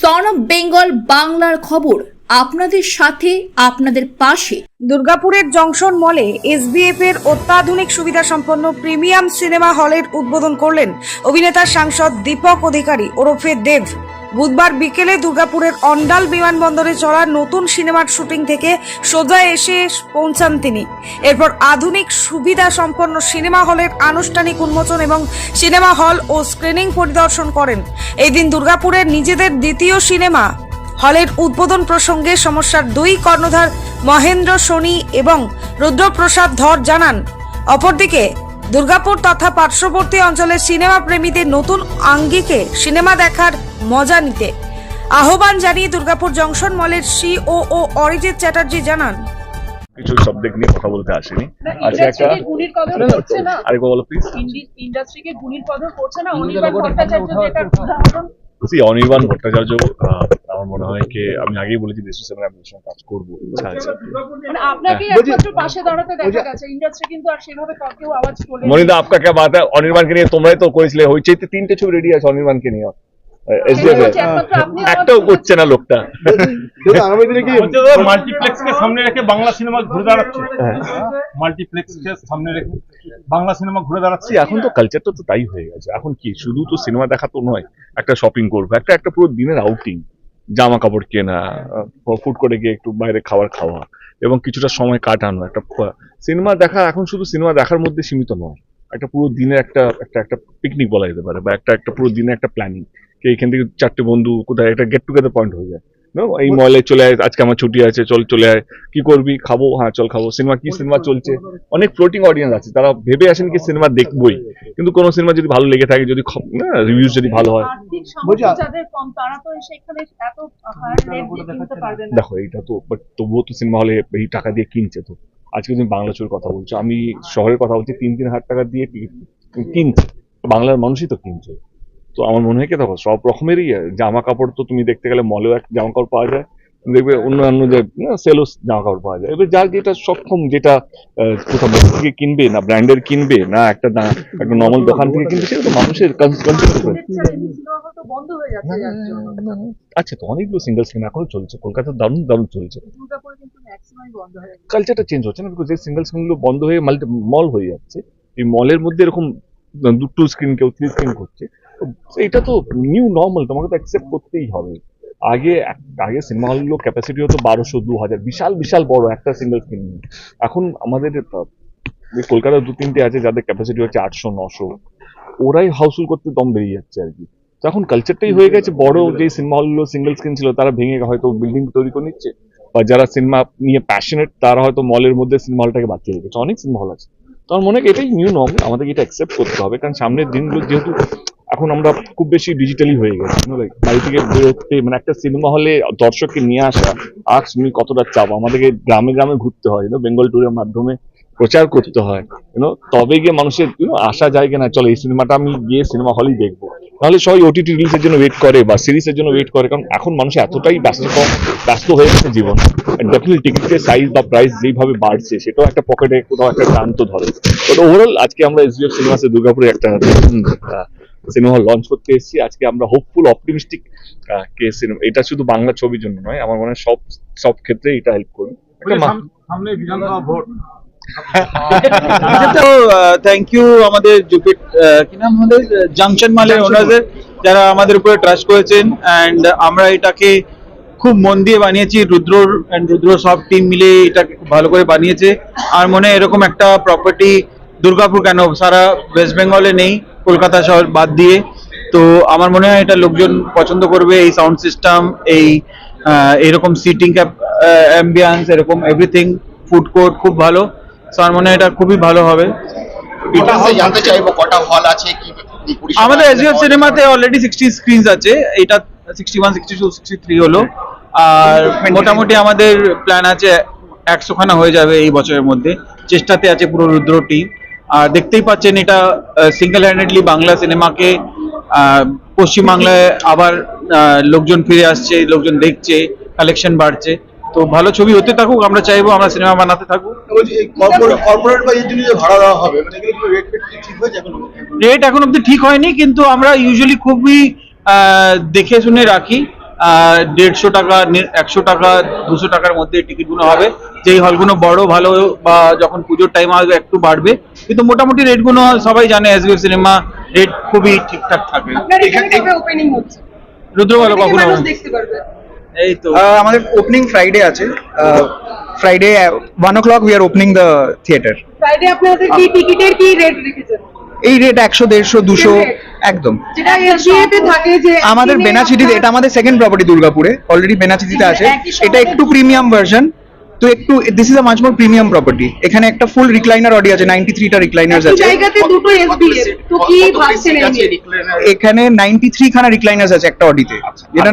Son of Bengal বাংলার খবর আপনাদের সাথে, আপনাদের পাশে। দুর্গাপুরের জংশন মলে এসবিএফ এর অত্যাধুনিক সুবিধা সম্পন্ন প্রিমিয়াম সিনেমা হলের উদ্বোধন করলেন অভিনেতা সাংসদ দীপক অধিকারী ওরফে দেব। বুধবার বিকেলে দুর্গাপুরের অন্ডাল বিমানবন্দরে চলা নতুন সিনেমার শুটিং থেকে সোজা এসে পৌঁছান তিনি। এরপর আধুনিক সুবিধা সম্পন্ন সিনেমা হলের আনুষ্ঠানিক উন্মোচন এবং সিনেমা হল ও স্ক্রিনিং পরিদর্শন করেন। এই দিন দুর্গাপুরের নিজেদের দ্বিতীয় সিনেমা হলের উদ্বোধন প্রসঙ্গে সমস্যার দুই কর্ণধার মহেন্দ্র সোনি এবং রুদ্রপ্রসাদ ধর জানান। অপরদিকে দুর্গাপুর তথা পার্শ্ববর্তী অঞ্চলের সিনেমা প্রেমীদের নতুন আঙ্গিকে সিনেমা দেখার মজা নিতে। আহ্বান জানিয়ে দুর্গাপুর জংশন মলের সিও ও অরিজিৎ চ্যাটার্জি জানান। কিছু সাবজেক্ট নিয়ে কথা বলতে আসেনি। আজকে একটা গুণীর কদর করছে না। আরেকবার বলো প্লিজ ইন্ডাস্ট্রিকে গুণীর কদর করছে না অনির্বাণ ভট্টাচার্য যেটা উদাহরণ। সি অনির্বাণ ভট্টাচার্য আমার মনে হয় কি আমি আগেই বলেছি দেশ সেভেন আমি ওর সঙ্গে কাজ করব। ইচ্ছা আছে মানে আপনাকেই একমাত্র পাশে দাঁড়াতে দেখা গেছে ইন্ডাস্ট্রি কিন্তু আর সেভাবে কেউ আওয়াজ তোলে মনিদা আপনার কে বাত হ্যাঁ অনির্বাণকে নিয়ে তোমরাই তো করেছিলে হয়েছে তিনটে ছবি রেডি আছে অনির্বাণকে নিয়ে আপনি আওয়াজ একটাও করছে না লোকটা। মাল্টিপ্লেক্স কে সামনে রেখে বাংলা সিনেমা ঘুরে দাঁড়াচ্ছে। মাল্টিপ্লেক্স কে সামনে রেখে বাংলা সিনেমা ঘুরে দাঁড়াচ্ছে। এখন তো কালচারটা তো তাই হয়ে গেছে। এখন কি শুধু তো সিনেমা দেখা তো নয় একটা শপিং করব একটা একটা পুরো দিনের আউটিং জামা কাপড় কেনা ফুট করে গিয়ে একটু বাইরে খাবার খাওয়া এবং কিছুটা সময় কাটানো, একটা সিনেমা দেখা, এখন শুধু সিনেমা দেখার মধ্যে সীমিত নয়, একটা পুরো দিনের একটা একটা একটা পিকনিক বলা যেতে পারে বা একটা একটা পুরো দিনের একটা প্ল্যানিং এইখান থেকে চারটে বন্ধু কোথায়, একটা গেট টুগেদার পয়েন্ট হয়ে যায়? এই মলে চলে আয় আজকে আমার ছুটি আছে চল চলে আয়। কি করবি? খাব? হ্যাঁ চল খাব। সিনেমা কি সিনেমা চলছে? অনেক ফ্লোটিং অডিয়েন্স আছে। তারা ভেবে আসেন কি সিনেমা দেখবই। কিন্তু কোনো সিনেমা যদি ভালো লেগে থাকে যদি রিভিউজ যদি ভালো হয়। দেখো এটা তো বাট তবুও তো সিনেমা হলে এই টাকা দিয়ে কিনছে তো। আজকে তুমি বাংলা ছবির কথা বলছো। আমি শহরের কথা বলছি তিন তিন হাজার টাকা দিয়ে কিনছে। বাংলার মানুষই তো কিনছে। তো আমার মনে হয় কি দেখো সব রকমেরই জামা কাপড় তো তুমি দেখতে গেলে মলেও একটা জামা কাপড় পাওয়া যায় দেখবে অন্যান্য যে সেলস জামা কাপড় পাওয়া যায়। এবার যার যেটা সক্ষম যেটা কোথাও থেকে কিনবে না ব্র্যান্ডের কিনবে না একটা একটা নর্মাল দোকান থেকে কিনবে সেটা তো মানুষের সিনেমা আচ্ছা তো অনেকগুলো সিঙ্গেল স্ক্রিন এখনও চলছে কলকাতার দারুণ দারুণ চলছে। কালচারটা চেঞ্জ হচ্ছে না বিকজ এই সিঙ্গেল স্ক্রিনগুলো বন্ধ হয়ে মাল্টি মল হয়ে যাচ্ছে। এই মলের মধ্যে এরকম দুটো স্ক্রিন কেউ থ্রি স্ক্রিন করছে। এটা তো নিউ নর্মাল তোমাকে তো অ্যাকসেপ্ট করতেই হবে। আগে আগে সিনেমা হলগুলো ক্যাপাসিটি হতো বারোশো দু হাজার বিশাল বিশাল বড় একটা সিঙ্গেল স্ক্রিন এখন আমাদের কলকাতার দু তিনটে আছে যাদের ক্যাপাসিটি হচ্ছে আটশো, নশো, ওরাই হাউসফুল করতে দম বেরিয়ে যাচ্ছে আর কি। এখন কালচারটাই হয়ে গেছে, বড় যে সিনেমা হলগুলো সিঙ্গেল স্ক্রিন ছিল, তারা ভেঙে হয়তো বিল্ডিং তৈরি করে নিচ্ছে, বা যারা সিনেমা নিয়ে প্যাশনেট তারা হয়তো মলের মধ্যে সিনেমা হলটাকে বাঁচিয়ে রেখেছে অনেক সিনেমা হল আছে। তো আমার মনে হয় এটাই নিউ নর্মাল আমাদেরকে এটা অ্যাকসেপ্ট করতে হবে, কারণ সামনের দিনগুলো যেহেতু এখন আমরা খুব বেশি ডিজিটালি হয়ে গেছি বাড়ি থেকে বেরোতে মানে একটা সিনেমা হলে দর্শককে নিয়ে আসা, আজ তুমি কতটা চাপ আমাদেরকে গ্রামে গ্রামে ঘুরতে হয় বেঙ্গল ট্যুরের মাধ্যমে প্রচার করতে হয় ইউনো তবে গিয়ে মানুষের আসা যায় কিনা চলো এই সিনেমাটা আমি গিয়ে সিনেমা হলেই দেখব। নাহলে সবাই ওটিটি রিলিজের জন্য ওয়েট করে বা সিরিজের জন্য ওয়েট করে, কারণ এখন মানুষ এতটাই ব্যস্ত ব্যস্ত হয়ে গেছে জীবন ডেফিনেটলি টিকিটের সাইজ বা প্রাইস যেইভাবে বাড়ছে, সেটাও একটা পকেটে কোথাও একটা টান্ত ধরে। বাট ওভারঅল আজকে আমরা এসবিএফ সিনেমাসে দুর্গাপুরে একটা সিনেমা হল লঞ্চ করতে এসেছি। আজকে আমরা হোপফুল অপটিমিস্টিক কে সিনেমা এটা শুধু বাংলা ছবির জন্য নয় আমার মনে হয় সব সব ক্ষেত্রে এটা হেল্প করবে। সামনে বিধানসভা ভোট। থ্যাংক ইউ আমাদের জুপিট কি নাম আমাদের? জাংশন মালের ওনারদের যারা আমাদের উপরে ট্রাস্ট করেছেন অ্যান্ড আমরা এটাকে খুব মন দিয়ে বানিয়েছি রুদ্র অ্যান্ড রুদ্র সব টিম মিলে এটাকে খুব ভালো করে বানিয়েছে। আর মনে হয় এরকম একটা প্রপার্টি দুর্গাপুর কেন? সারা ওয়েস্ট বেঙ্গলে নেই। কলকাতা শহর বাদ দিয়ে। তো আমার মনে হয় এটা লোকজন পছন্দ করবে এই সাউন্ড সিস্টেম এই এরকম সিটিং অ্যাম্বিয়ান্স এরকম এভরিথিং ফুড কোর্ট খুব ভালো। So আমার মনে হয় এটা খুবই ভালো হবে। জানতে চাইব? কটা হল আছে? কি আমাদের এসবিএফ সিনেমাতে অলরেডি সিক্সটি স্ক্রিনস আছে। এটা sixty one sixty two sixty three হলো। আর মোটামুটি আমাদের প্ল্যান আছে একশো খানা হয়ে যাবে এই বছরের মধ্যে। চেষ্টাতে আছে পুরো রুদ্র টিম আর দেখতেই পাচ্ছেন এটা সিঙ্গেল হ্যান্ডেডলি বাংলা সিনেমাকে পশ্চিমবাংলায় আবার লোকজন ফিরে আসছে লোকজন দেখছে কালেকশন বাড়ছে। তো ভালো ছবি হতে থাকুক আমরা চাইব আমরা সিনেমা বানাতে থাকুক। মানে রেট হয়েছে এখনও? অব্দি ঠিক হয়নি কিন্তু আমরা ইউজুয়ালি খুবই দেখে শুনে রাখি। দেড়শো টাকা একশো টাকা দুশো টাকার মধ্যে টিকিটগুলো হবে। যেই হলগুলো বড় ভালো বা যখন পুজোর টাইম আসবে একটু বাড়বে। কিন্তু মোটামুটি রেটগুলো সবাই জানে এসবিএফ সিনেমা রেট খুবই ঠিকঠাক থাকে। ভালো কখনো এই তো। আমাদের ওপেনিং ফ্রাইডে আছে। Friday one o'clock we are opening the theatre Friday আপনাদের কি টিকিটের কি রেট রেখেছেন? এই রেট একশো দেড়শো দুশো একদম। যেটা এসবিএফ এ থাকে যে আমাদের বেনাচিটিতে এটা আমাদের সেকেন্ড প্রপার্টি দুর্গাপুরে। অলরেডি বেনাচিটিতে আছে। এটা একটু প্রিমিয়াম ভার্সন তো একটু this is a much more premium property এখানে একটা ফুল রিক্লাইনার অডি আছে নাইনটি থ্রিটা রিক্লাইনার্স আছে। জায়গাতে দুটো এসবিএফ তো কি ভাবছেন এখানে নাইনটি থ্রি খানা রিক্লাইনার্স আছে একটা অডিতে যেটা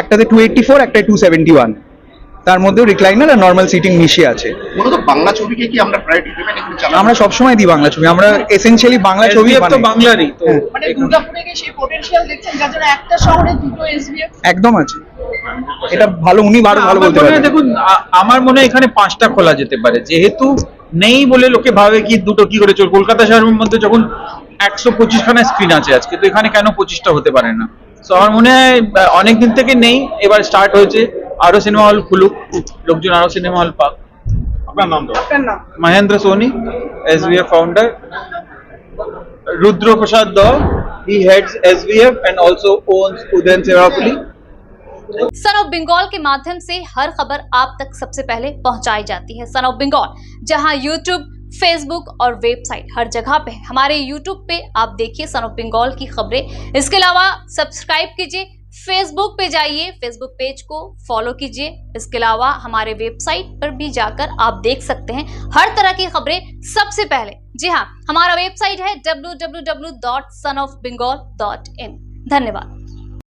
একটাতে টু এইটটি ফোর একটা টু সেভেন্টি ওয়ান তার মধ্যেও রিক্লাইনার আর নর্মাল সিটিং মিশিয়ে আছে। মূলত বাংলা ছবিকে কি আমরা প্রায়োরিটি দেবেন এখানে চালানো? আমরা সবসময় দিই বাংলা ছবি। আমরা এসেনশিয়ালি বাংলা ছবি তো বাংলারই তো হ্যাঁ। মানে দুর্গাপুরে কি সেই পোটেনশিয়াল দেখছেন যার জন্য একটা শহরে দুটো এসবিএফ একদম আছে। এটা ভালো উনি আরও ভালো বলতে পারেন দেখুন আমার মনে হয় এখানে পাঁচটা খোলা যেতে পারে। যেহেতু নেই বলে লোকে ভাবে কি দুটো কি করে চল কলকাতা শহরের মধ্যে যখন একশো পঁচিশ খানা স্ক্রিন আছে আজকে তো এখানে কেন পঁচিশটা হতে পারে না? তো আমার মনে হয় অনেক দিন থেকে নেই এবার স্টার্ট হয়েছে আরো সিনেমা হল খুলুক লোকজন আরো সিনেমা হল পাক আপনার নাম দাও আপনার নাম Mahendra Soni SVF founder. Rudra Prasad Daw, he heads SVF and also owns Udayan Sevapuli. Son of Bengal के माध्यम से हर खबर आप तक सबसे पहले पहुंचाई जाती है सन ऑफ बंगाल जहां यूट्यूब फेसबुक और वेबसाइट हर जगह पे। हमारे यूट्यूब पे आप देखिए सन ऑफ़ बंगाल की खबरें। इसके अलावा सब्सक्राइब कीजिए। फेसबुक पे जाइए। फेसबुक पेज को फॉलो कीजिए। इसके अलावा हमारे वेबसाइट पर भी जाकर आप देख सकते हैं हर तरह की खबरें। सबसे पहले, जी हाँ हमारा वेबसाइट है www.sonofbengal.in धन्यवाद।